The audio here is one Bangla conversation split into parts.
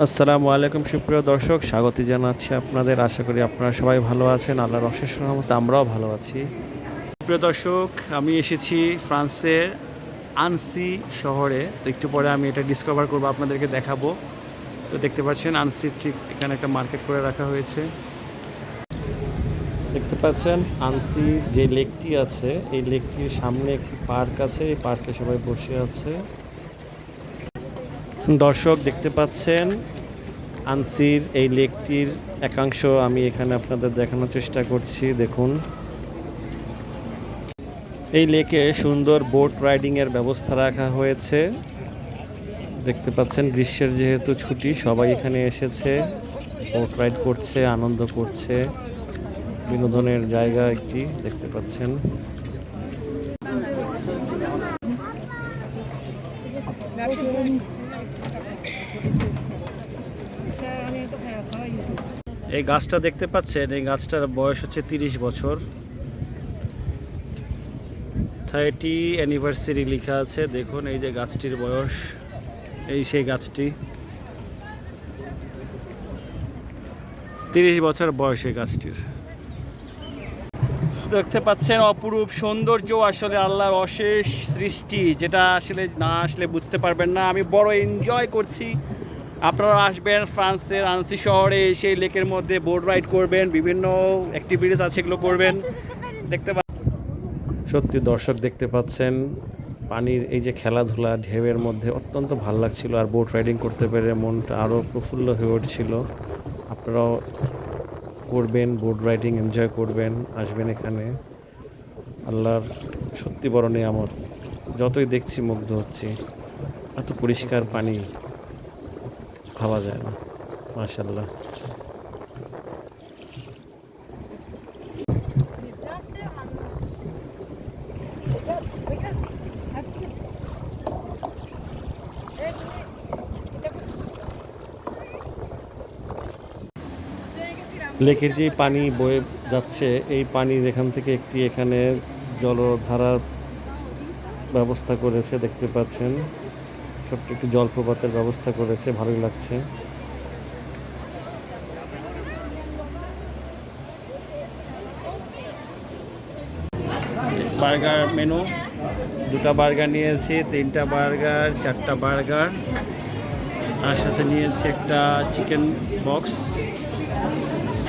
আসসালামু আলাইকুম, সুপ্রিয় দর্শক। স্বাগত জানাচ্ছি আপনাদের। আশা করি আপনারা সবাই ভালো আছেন। আল্লাহর অশেষ রহমতে আমরাও ভালো আছি। প্রিয় দর্শক, আমি এসেছি ফ্রান্সের আনসি শহরে। তো একটু পরে আমি এটা ডিসকভার করব, আপনাদেরকে দেখাবো। তো দেখতে পাচ্ছেন আনসির ঠিক এখানে একটা মার্কেট করে রাখা হয়েছে। দেখতে পাচ্ছেন, আনসি যে লেকটি আছে, এই লেকটির সামনে একটি পার্ক আছে। এই পার্কে সবাই বসে আছে। দর্শক দেখতে পাচ্ছেন, আনসির এই লেকটির একাংশ আমি এখানে আপনাদের দেখানোর চেষ্টা করছি, দেখুন। এই লেকে সুন্দর বোট রাইডিং এর ব্যবস্থা রাখা হয়েছে। দেখতে পাচ্ছেন, গ্রীষ্মের যেহেতু ছুটি, সবাই এখানে এসেছে, বোট রাইড করছে, আনন্দ করছে। বিনোদনের জায়গা একটি, দেখতে পাচ্ছেন। এই গাছটা দেখতে পাচ্ছেন, এই গাছটার বয়স হচ্ছে তিরিশ বছর। থার্টি অ্যানিভার্সারি লেখা আছে, দেখুন এই যে গাছটির বয়স, এই সেই গাছটি। তিরিশ বছর বয়স এই গাছটির। দেখতে পাচ্ছেন অপরূপ সৌন্দর্য আসলে আল্লাহর অশেষ সৃষ্টি, যেটা আসলে না আসলে বুঝতে পারবেন না। আমি বড় এনজয় করছি। আপনারা আসবেন ফ্রান্সের আনসি শহরে এসে লেকের মধ্যে বোট রাইড করবেন, বিভিন্ন অ্যাক্টিভিটিস আছে এগুলো করবেন। দেখতে সত্যি দর্শক দেখতে পাচ্ছেন, পানির এই যে খেলাধুলা ঢেউয়ের মধ্যে অত্যন্ত ভালো লাগছিল আর বোট রাইডিং করতে পেরে মনটা আরও প্রফুল্ল হয়ে উঠছিল। আপনারাও করবেন, বোট রাইডিং এনজয় করবেন, আসবেন এখানে। আল্লাহর সত্যি বড় নিয়ামত যতই দেখছি মুগ্ধ হচ্ছি, এত পরিষ্কার পানি ভাবা যায় না। মাশাল্লাহ লেকের যে পানি বয়ে যাচ্ছে, এই পানি এখান থেকে একটি এখানে জলধারার ব্যবস্থা করেছে, দেখতে পাচ্ছেন। ছোট্ট একটি জলপ্রপাতের ব্যবস্থা করেছে, ভালোই লাগছে। বার্গার মেনু, দুটা বার্গার নিয়েছি, তিনটা বার্গার, চারটা বার্গার। তার সাথে নিয়েছি একটা চিকেন বক্স।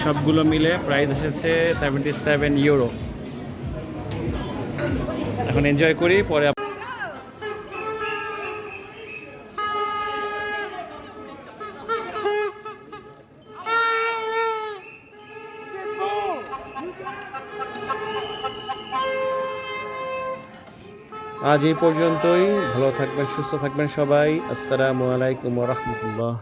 সবগুলো মিলে প্রাইস এসেছে সেভেন্টি সেভেন ইউরো এখন এনজয় করি, পরে আজ এই পর্যন্তই। ভালো থাকবেন সুস্থ থাকবেন সবাই। আসসালামু আলাইকুম রহমতুল্লাহ।